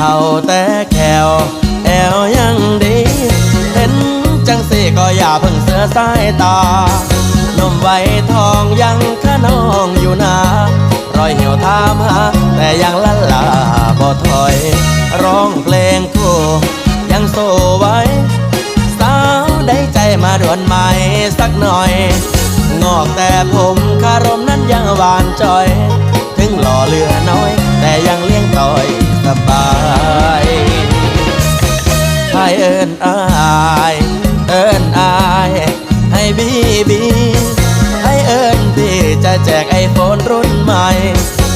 เขาแต่แขวแอวยังดี เห็นจังสีก็อย่าเพิ่งเสือสายตา นมไว้ทองยังขนองอยู่นะรอยเหี่ยวทามหาแต่ยังละลาบ่ถอย ร้องเพลงคู่ยังโซไว้ สาวได้ใจมาด่วนใหม่สักหน่อย งอกแต่ผมคารมนั้นยังหวานจอย ถึงหล่อเลือ เอิญอายเอิญอายให้บีบีให้เอิญพี่จะแจกไอโฟนรุ่นใหม่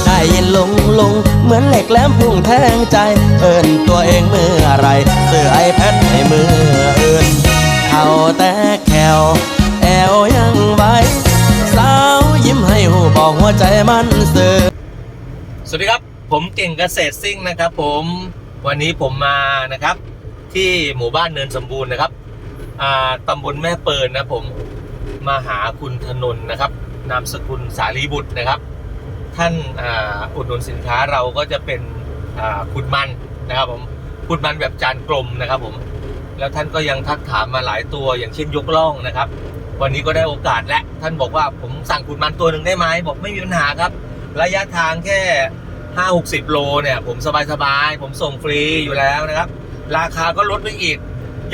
ได้ยินลุงลุงเหมือนเหล็กแหลมพุ่งแทงใจ เอิญตัวเองเมื่อไรซื้อไอแพดให้มือเอื่นเขาแต่แขวแอวยังใบสาวยิ้มให้หูบอกหัวใจมันเสื่อสวัสดีครับ ผมเก่งเกษตรซิ่งนะครับ ผมวันนี้ผมมานะครับ ที่หมู่บ้านเนินสมบูรณ์นะครับตำบลแม่เปิลนะผมมาหาคุณธนนนะครับ นามสกุลสารีบุตรนะครับ ท่านอุดหนุนสินค้าเราก็จะเป็นขุดมันนะครับผมขุดมันแบบจานกลมนะครับผมแล้วท่านก็ยังทักถามมาหลายตัวอย่างเช่นยกล่องนะครับ วันนี้ก็ได้โอกาสและท่านบอกว่าผมสั่งขุดมันตัวหนึ่งได้ไหมบอกไม่มีปัญหาครับ ระยะทางแค่ห้าหกสิบโลเนี่ยผมสบายๆผมส่งฟรีอยู่แล้วนะครับ ราคาก็ลดไปอีก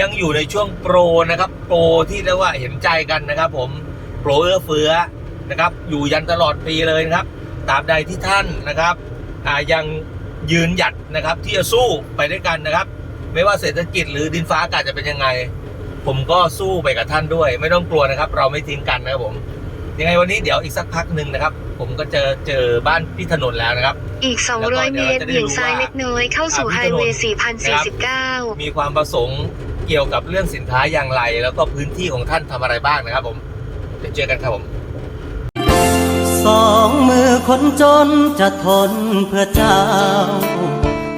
ยังอยู่ในช่วงโปรนะครับ โปรที่เรียกว่าเห็นใจกันนะครับผมโปรเอื้อเฟื้อนะครับ อยู่ยันตลอดปีเลยนะครับตราบใดที่ท่านนะครับยังยืนหยัดนะครับ ที่จะสู้ไปด้วยกันนะครับ ไม่ว่าเศรษฐกิจหรือดินฟ้าอากาศจะเป็นยังไง ผมก็สู้ไปกับท่านด้วย ไม่ต้องกลัวนะครับ เราไม่ทิ้งกันนะครับผม ยังไงวันนี้เดี๋ยวอีกสักพักหนึ่งนะครับ ผมก็เจอเจอบ้านพี่ถนนแล้วนะครับ อีก 200 เมตรเบี่ยงซ้ายเล็กน้อยเข้าสู่ไฮเวย์4049 มีความประสงค์เกี่ยวกับเรื่องสินค้าอย่างไร แล้วก็พื้นที่ของท่านทำอะไรบ้างนะครับผมเดี๋ยวเจอกันครับผมสองมือคนจนจะทนเพื่อเจ้า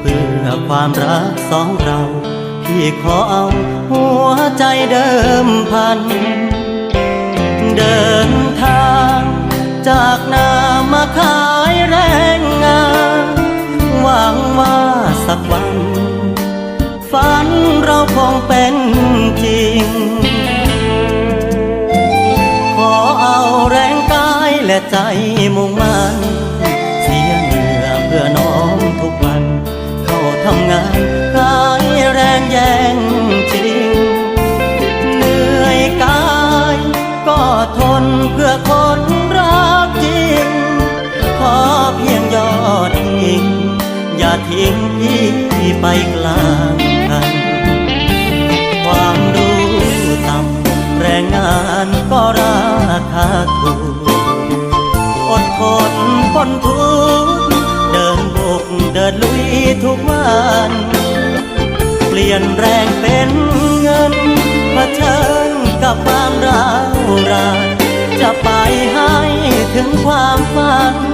เพื่อความรักสองเรา พี่ขอเอาหัวใจเดิมพัน เดินทาง จากนามาขายแรงงานหวังว่าสักวัน ฝันเราคงเป็นจริง ขอเอาแรงกายและใจมุ่งมันเสียเหงื่อเพื่อน้องทุกวัน เข้าทำงาน ทนเพื่อคนรักจริง ขอเพียงยอดทิ้งอย่าทิ้งพี่ไปกลางคัน ความรู้ต่ำแรงงานก็ราคาถูกอดทนปนทุกข์เดินบุกเดินลุยทุกวันเปลี่ยนแรงเป็นเงินเผชิญกับความร้าว ราจะไปให้ถึงความฝัน